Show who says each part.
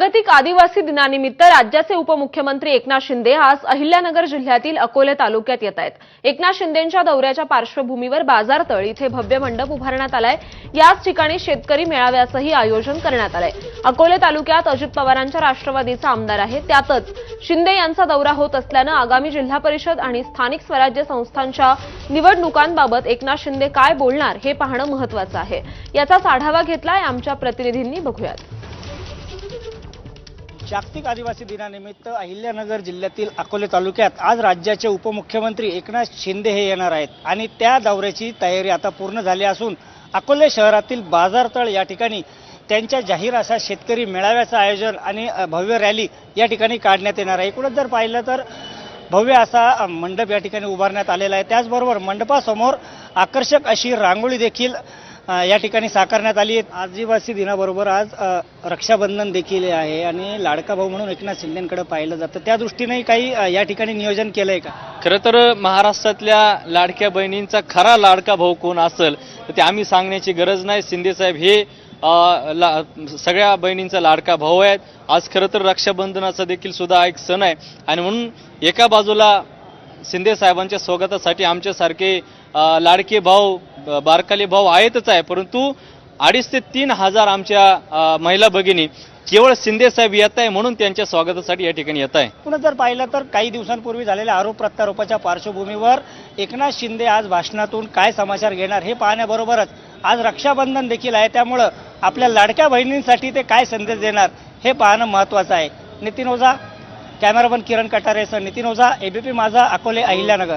Speaker 1: जागतिक आदिवासी दिनानिमित्त राज्याचे उपमुख्यमंत्री एकनाथ शिंदे आज अहिल्यानगर जिल्ह्यातील अकोले तालुक्यात येत आहेत. एकनाथ शिंदेच्या दौऱ्याच्या पार्श्वभूमीवर बाजारतळ इथे भव्य मंडप उभारण्यात आलाय. याच ठिकाणी शेतकरी मेळाव्याचंही आयोजन करण्यात आलंय. अकोले तालुक्यात अजित पवारांच्या राष्ट्रवादीचा आमदार आहे. त्यातच शिंदे यांचा दौरा होत असल्यानं आगामी जिल्हा परिषद आणि स्थानिक स्वराज्य संस्थांच्या निवडणुकांबाबत एकनाथ शिंदे काय बोलणार हे पाहणं महत्वाचं आहे. याचाच आढावा घेतलाय आमच्या प्रतिनिधींनी. बघूयात.
Speaker 2: जागतिक आदिवासी दिनानिमित्त अहिल्यानगर जिल्ह्यातील अकोले तालुक्यात आज राज्याचे उपमुख्यमंत्री एकनाथ शिंदे हे येणार आहेत. आणि त्या दौऱ्याची तयारी आता पूर्ण झाली असून अकोले शहरातील बाजारतळ या ठिकाणी त्यांच्या जाहीर असा शेतकरी मेळाव्याचं आयोजन आणि भव्य रॅली या ठिकाणी काढण्यात येणार आहे. एकूणच जर पाहिलं तर भव्य असा मंडप या ठिकाणी उभारण्यात आलेला आहे. त्याचबरोबर मंडपासमोर आकर्षक अशी रांगोळी देखील या ठिकाणी साकारण्यात आली आहे आदिवासी दिनाबरोबर आज रक्षाबंधन देखील आहे आणि लाडका भाऊ म्हणून एकनाथ शिंदेकडे पाहिलं जातं. त्या दृष्टीने काही या ठिकाणी नियोजन केलं आहे का?
Speaker 3: खरं तर महाराष्ट्रातल्या लाडक्या बहिणींचा खरा लाडका भाऊ कोण असेल तर ते आम्ही सांगण्याची गरज नाही. शिंदेसाहेब हे ला सगळ्या बहिणींचा लाडका भाऊ आहेत. आज खरं तर रक्षाबंधनाचा देखील सुद्धा एक सण आहे. आणि म्हणून एका बाजूला शिंदे साहेबांच्या स्वागतासाठी आमच्यासारखे लाडके भाऊ ब- बारकाले भाऊ आहेतच आहे. परंतु अडीच ते तीन हजार आमच्या महिला भगिनी केवळ शिंदे साहेब येत आहे म्हणून त्यांच्या स्वागतासाठी या ठिकाणी येत आहे.
Speaker 2: पुन्हा जर पाहिलं तर काही दिवसांपूर्वी झालेल्या आरोप प्रत्यारोपाच्या पार्श्वभूमीवर एकनाथ शिंदे आज भाषणातून काय समाचार घेणार हे पाहण्याबरोबरच आज रक्षाबंधन देखील आहे. त्यामुळं आपल्या लाडक्या बहिणींसाठी ते काय संदेश देणार हे पाहणं महत्त्वाचं आहे. Nitin Ojha cameraman Kiran Katare sir Nitin Ojha ABP Majha Akole Ahilyanagar.